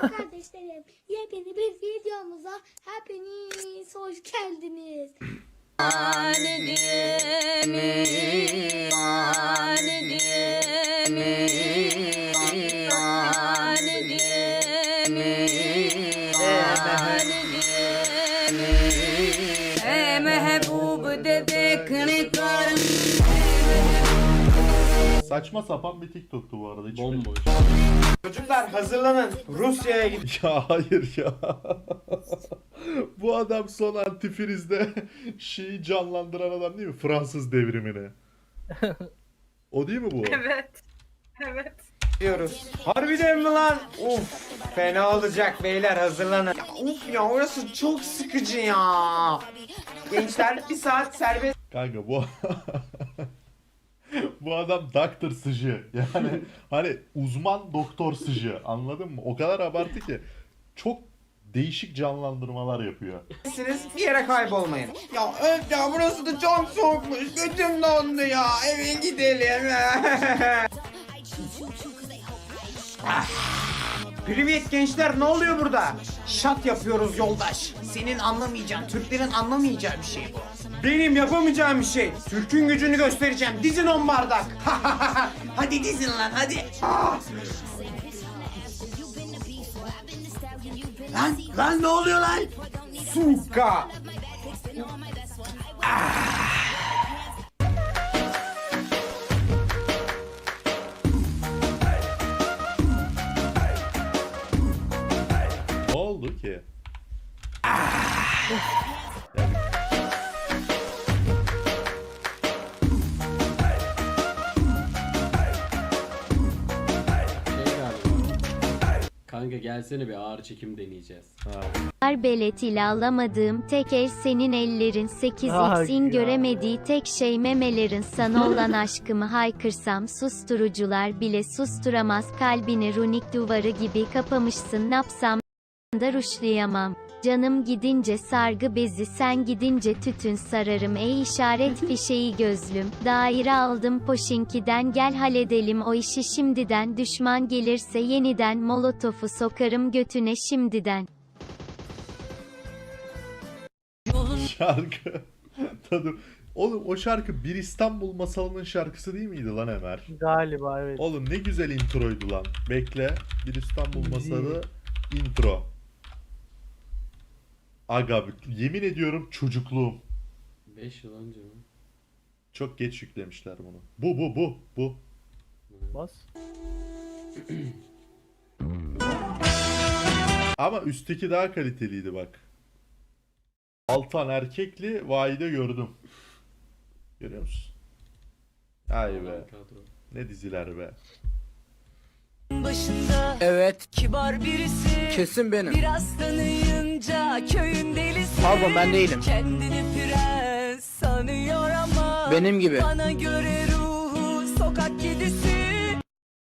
Kardeşlerim yepyeni bir videomuza hepiniz hoş geldiniz. A Saçma sapan bir TikTok'tu bu arada. Hiç Bomboş. Çocuklar hazırlanın. Rusya'ya gidiyoruz. Ya hayır ya. bu adam son antifrizde şeyi canlandıran adam değil mi? Fransız devrimini. O değil mi bu? Evet. Evet. Harbiden mi lan? Uf. Fena olacak beyler hazırlanın. Ya, uf ya orası çok sıkıcı ya. Gençler bir saat serbest Kanka bu bu adam doktor sıcı. Yani hani uzman doktor sıcı. Anladın mı? O kadar abartı ki çok değişik canlandırmalar yapıyor. Siz bir yere kaybolmayın. Ya öf ya burası da çok soğukmuş. Götüm dondu ya. Eve gidelim. Ah. Privet gençler ne oluyor burada? Şat yapıyoruz yoldaş. Senin anlamayacağın, Türklerin anlamayacağı bir şey bu. Benim yapamayacağım bir şey. Türk'ün gücünü göstereceğim. Dizin on bardak. hadi dizin lan hadi. Ah. Lan, lan ne oluyor lan? Suka. Ne gelsene bir ağır çekim deneyeceğiz. Arbelet ile alamadığım tek el senin ellerin. 8x'in göremediği tek şey memelerin. Sana olan aşkımı haykırsam susturucular bile susturamaz. Kalbini runik duvarı gibi kapamışsın. Napsam da ruşlayamam. Canım gidince sargı bezi sen gidince tütün sararım ey işaret fişeği gözlüm. Daire aldım poşinkiden gel halledelim o işi şimdiden düşman gelirse yeniden molotofu sokarım götüne şimdiden. Şarkı. Tadı. Oğlum o şarkı Bir İstanbul Masalı'nın şarkısı değil miydi lan Ömer? Galiba evet. Oğlum ne güzel introydu lan. Bekle. Bir İstanbul Masalı intro. Aga yemin ediyorum çocukluğum. 5 yıl önce mi? Çok geç yüklemişler bunu. Bu bu bu bu. Bas. Ama üstteki daha kaliteliydi bak. Altan erkekli Vahide gördüm. Görüyor musun? Ay be. Ne diziler be. Başında Evet, kibar birisi kesin benim. Biraz tanıyınca köyün delisi Pardon, ben değilim. Kendini prens sanıyor ama Benim gibi. Bana göre ruhu sokak kedisi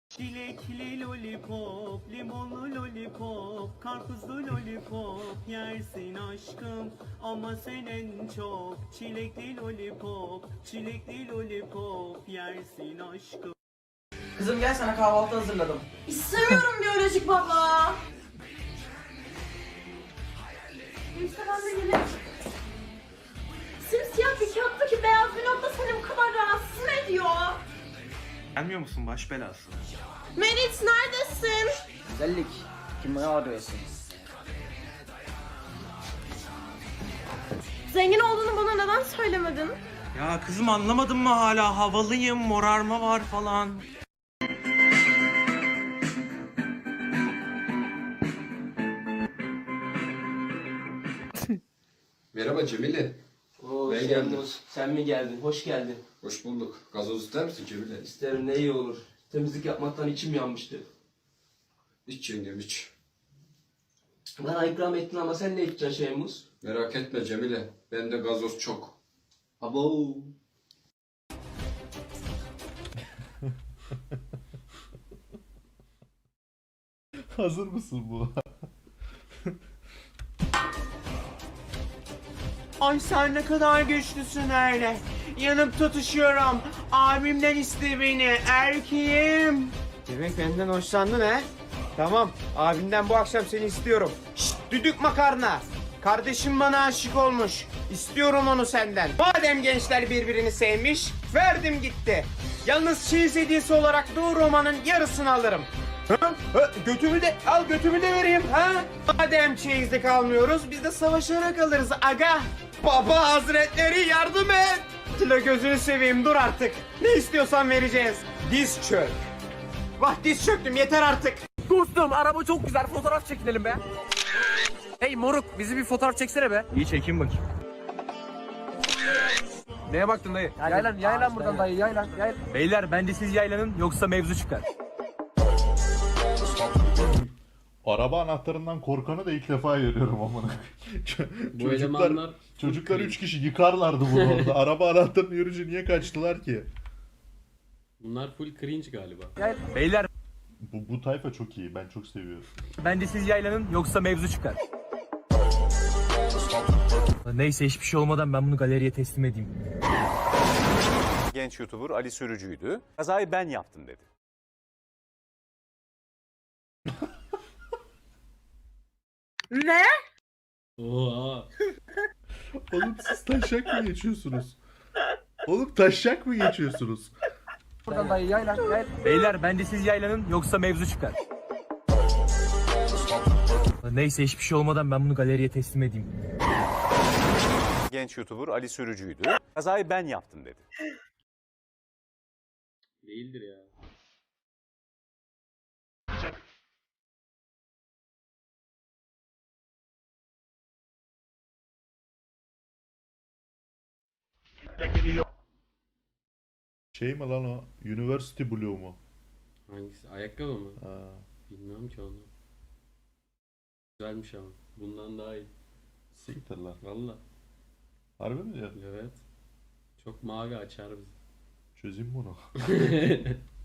Çilekli lollipop, limonlu lollipop, karpuzlu lollipop yersin aşkım ama sen en çok çilekli lollipop, çilekli lollipop yersin aşkım. Kızım gel sana kahvaltı hazırladım. İstemiyorum biyolojik baba. İşte ben de yine simsiyah bir kağıttaki beyaz bir nokta seni bu kadar rahatsız mı ediyor? Gelmiyor musun baş belası? Merit neredesin? Güzellik. Kimi arıyorsun? Zengin olduğunu bana neden söylemedin? Ya kızım anlamadın mı hala havalıyım, morarma var falan. Merhaba Cemile. Oo, Ben sen, geldim. sen mi geldin? Hoş geldin. Hoş bulduk. Gazoz ister misin Cemile? İsterim ne iyi olur. Temizlik yapmaktan içim yanmıştı. İç yengem iç. Bana ikram ettin ama sen ne içeceksin Şeymuz? Merak etme Cemile. Bende gazoz çok. Abo. Hazır mısın bu? Ay sen ne kadar güçlüsün öyle. Yanıp tutuşuyorum. Abimden iste beni. Erkeğim. Demek benden hoşlandın he? Tamam. Abinden bu akşam seni istiyorum. Şşt düdük makarna. Kardeşim bana aşık olmuş. İstiyorum onu senden. Madem gençler birbirini sevmiş, verdim gitti. Yalnız çeyiz hediyesi olarak Doğu romanın yarısını alırım. Ha? Ha? Götümü de al götümü de vereyim ha. Madem çeyizlik almıyoruz biz de savaşarak alırız aga. Baba hazretleri yardım et. Tilo gözünü seveyim dur artık. Ne istiyorsan vereceğiz. Diz çök. Vah diz çöktüm yeter artık. Dostum araba çok güzel fotoğraf çekinelim be. Hey moruk bizi bir fotoğraf çeksene be. İyi çekeyim bakayım. Neye baktın dayı? Yaylan, yaylan buradan dayı, yaylan, yaylan. Beyler bence siz yaylanın yoksa mevzu çıkar. Araba anahtarından korkanı da ilk defa görüyorum amına. Bu çocuklar elemanlar çocuklar 3 kişi yıkarlardı bunu orada. Araba anahtarını görünce niye kaçtılar ki? Bunlar full cringe galiba. Beyler Bu, bu tayfa çok iyi. Ben çok seviyorum. bence siz yaylanın yoksa mevzu çıkar. Neyse hiçbir şey olmadan ben bunu galeriye teslim edeyim. Genç YouTuber Ali Sürücü'ydü. Kazayı ben yaptım dedi. Ne? Oha. Oğlum siz taşak mı geçiyorsunuz? Oğlum taşak mı geçiyorsunuz? Buradan dayı, yaylan, yaylan. Beyler bence siz yaylanın yoksa mevzu çıkar. Neyse hiçbir şey olmadan ben bunu galeriye teslim edeyim. Genç YouTuber Ali Sürücü'ydü. Kazayı ben yaptım dedi. Değildir ya. Şey mi lan o? University Blue mu? Hangisi? Ayakkabı mı? Ha. Bilmiyorum ki onu. Güzelmiş ama. Bundan daha iyi. Siktir lan. Valla. Harbi mi diyorsun? Evet. Çok mavi açar bizi. Çözeyim bunu.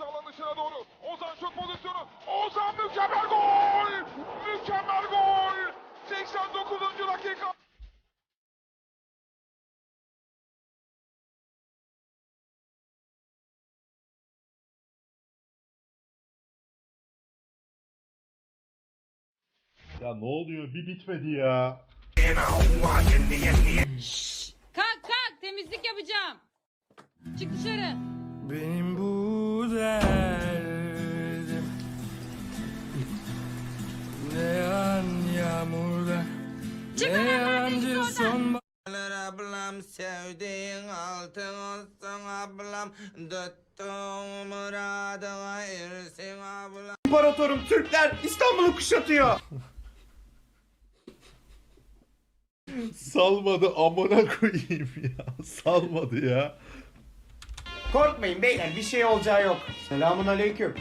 Ceza alan dışına doğru. Ozan çok pozisyonu. Ozan mükemmel gol! Mükemmel gol! 89. dakika. Ya ne oluyor? Bir bitmedi ya. Kalk kalk temizlik yapacağım. Çık dışarı. Benim bu derdim Ne yan yağmurda hemen git oradan. Ablam sevdiğin altın olsun ablam Tuttuğun muradına ersin ablam İmparatorum Türkler İstanbul'u kuşatıyor. Salmadı amına koyayım ya. Salmadı ya. Korkmayın beyler bir şey olacağı yok. Selamun aleyküm.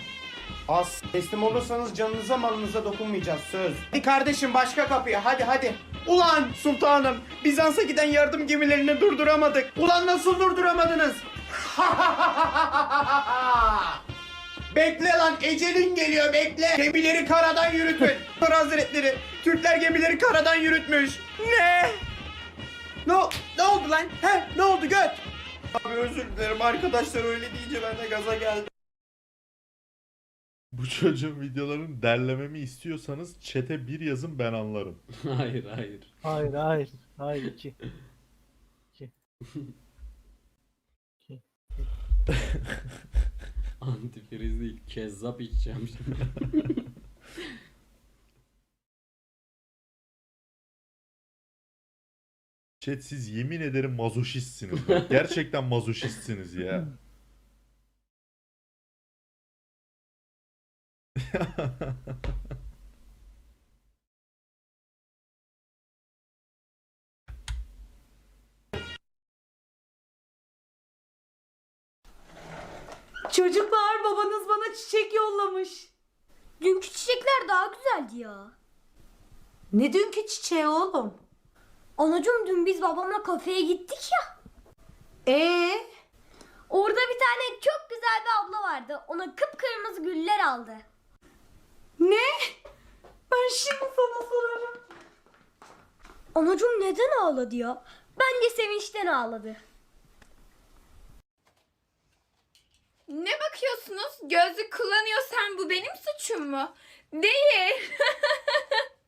Az teslim olursanız canınıza malınıza dokunmayacağız söz. Hadi kardeşim başka kapıya hadi hadi. Ulan sultanım Bizans'a giden yardım gemilerini durduramadık. Ulan nasıl durduramadınız? bekle lan ecelin geliyor bekle. Gemileri karadan yürütün. Kır hazretleri Türkler gemileri karadan yürütmüş. Ne? Ne, ne oldu lan? He ne oldu göt? Abi özür dilerim arkadaşlar öyle deyince ben de gaza geldim. Bu çocuğun videolarını derlememi istiyorsanız çete bir yazın ben anlarım. hayır hayır. Hayır hayır. Hayır iki. Antifriz değil. Kezzap içeceğim şimdi. Chat siz yemin ederim mazoşistsiniz. Bak, Gerçekten mazoşistsiniz ya. Çocuklar babanız bana çiçek yollamış. Dünkü çiçekler daha güzeldi ya. Ne dünkü çiçeği oğlum? Anacığım dün biz babamla kafeye gittik ya. Ee, Orada bir tane çok güzel bir abla vardı. Ona kıpkırmızı güller aldı. ne? Ben şimdi sana sorarım. Anacım neden ağladı ya? Bence sevinçten ağladı. Ne bakıyorsunuz? Gözlük kullanıyorsan bu benim suçum mu? Değil.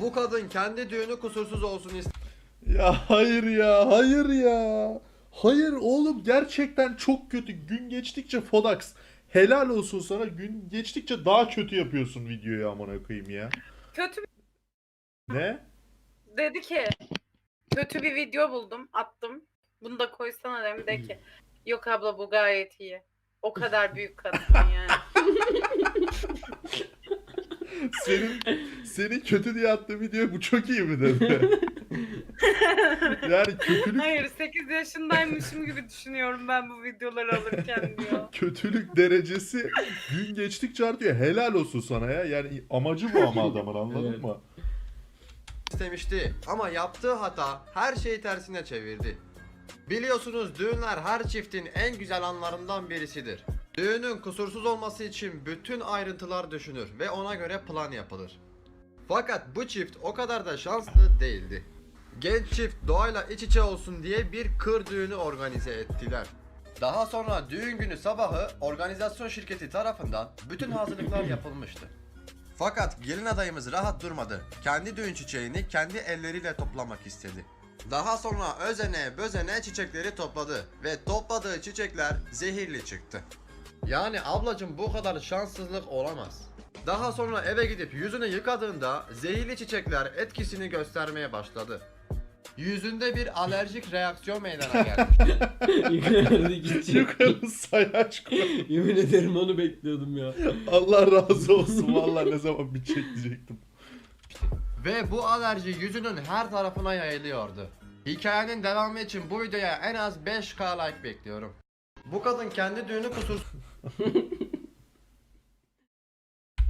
Bu kadın kendi düğünü kusursuz olsun Ya hayır ya, hayır ya. Hayır oğlum gerçekten çok kötü. Gün geçtikçe Fodax helal olsun sana. Gün geçtikçe daha kötü yapıyorsun videoyu amına koyayım ya. Kötü Ne? dedi ki kötü bir video buldum attım. Bunu da koysana dedim de ki yok abla bu gayet iyi. O kadar büyük kadın yani. Senin senin kötü diye attığın video bu çok iyi mi dedi. yani kötülük Hayır 8 yaşındaymışım gibi düşünüyorum ben bu videoları alırken diyor. kötülük derecesi gün geçtikçe artıyor. Helal olsun sana ya. Yani amacı bu ama adamın anladın Evet. mı? istemişti ama yaptığı hata her şeyi tersine çevirdi. Biliyorsunuz düğünler her çiftin en güzel anlarından birisidir. Düğünün kusursuz olması için bütün ayrıntılar düşünür ve ona göre plan yapılır. Fakat bu çift o kadar da şanslı değildi. Genç çift doğayla iç içe olsun diye bir kır düğünü organize ettiler. Daha sonra düğün günü sabahı organizasyon şirketi tarafından bütün hazırlıklar yapılmıştı. Fakat gelin adayımız rahat durmadı. Kendi düğün çiçeğini kendi elleriyle toplamak istedi. Daha sonra özene bözene çiçekleri topladı ve topladığı çiçekler zehirli çıktı. Yani ablacım bu kadar şanssızlık olamaz. Daha sonra eve gidip yüzünü yıkadığında zehirli çiçekler etkisini göstermeye başladı. Yüzünde bir alerjik reaksiyon meydana geldi. Yukarıda gidecek. Yukarı sayaç koy. Yemin ederim onu bekliyordum ya. Allah razı olsun. Vallahi ne zaman bir çek diyecektim. Ve bu alerji yüzünün her tarafına yayılıyordu. Hikayenin devamı için bu videoya en az 5k like bekliyorum. Bu kadın kendi düğünü kusursuz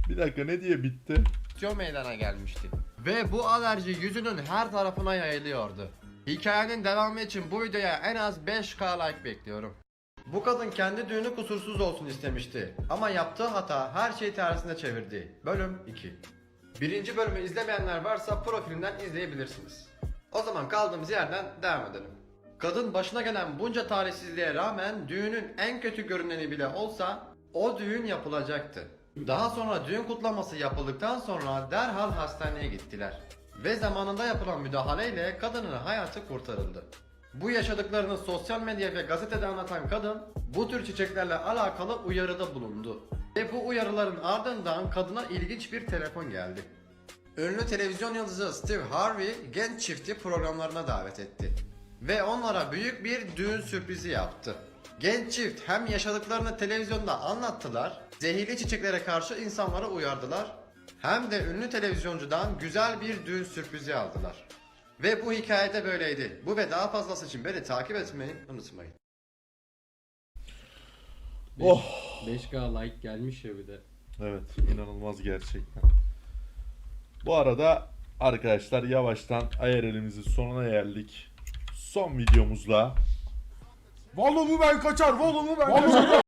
Bir dakika ne diye bitti? meydana gelmişti. Ve bu alerji yüzünün her tarafına yayılıyordu. Hikayenin devamı için bu videoya en az 5k like bekliyorum. Bu kadın kendi düğünü kusursuz olsun istemişti. Ama yaptığı hata her şeyi tersine çevirdi. Bölüm 2. Birinci bölümü izlemeyenler varsa profilimden izleyebilirsiniz. O zaman kaldığımız yerden devam edelim. Kadın başına gelen bunca talihsizliğe rağmen düğünün en kötü görüneni bile olsa o düğün yapılacaktı. Daha sonra düğün kutlaması yapıldıktan sonra derhal hastaneye gittiler. Ve zamanında yapılan müdahaleyle kadının hayatı kurtarıldı. Bu yaşadıklarını sosyal medya ve gazetede anlatan kadın bu tür çiçeklerle alakalı uyarıda bulundu. Ve bu uyarıların ardından kadına ilginç bir telefon geldi. Ünlü televizyon yıldızı Steve Harvey genç çifti programlarına davet etti. Ve onlara büyük bir düğün sürprizi yaptı. Genç çift hem yaşadıklarını televizyonda anlattılar, zehirli çiçeklere karşı insanları uyardılar, hem de ünlü televizyoncudan güzel bir düğün sürprizi aldılar. Ve bu hikayede böyleydi. Bu ve daha fazlası için beni takip etmeyi unutmayın. Beş- Oh. 5K like gelmiş ya bir de. Evet inanılmaz gerçekten. Bu arada arkadaşlar yavaştan IRL'imizin sonuna geldik. Son videomuzla Volumu ben kaçar, volumu ben kaçar.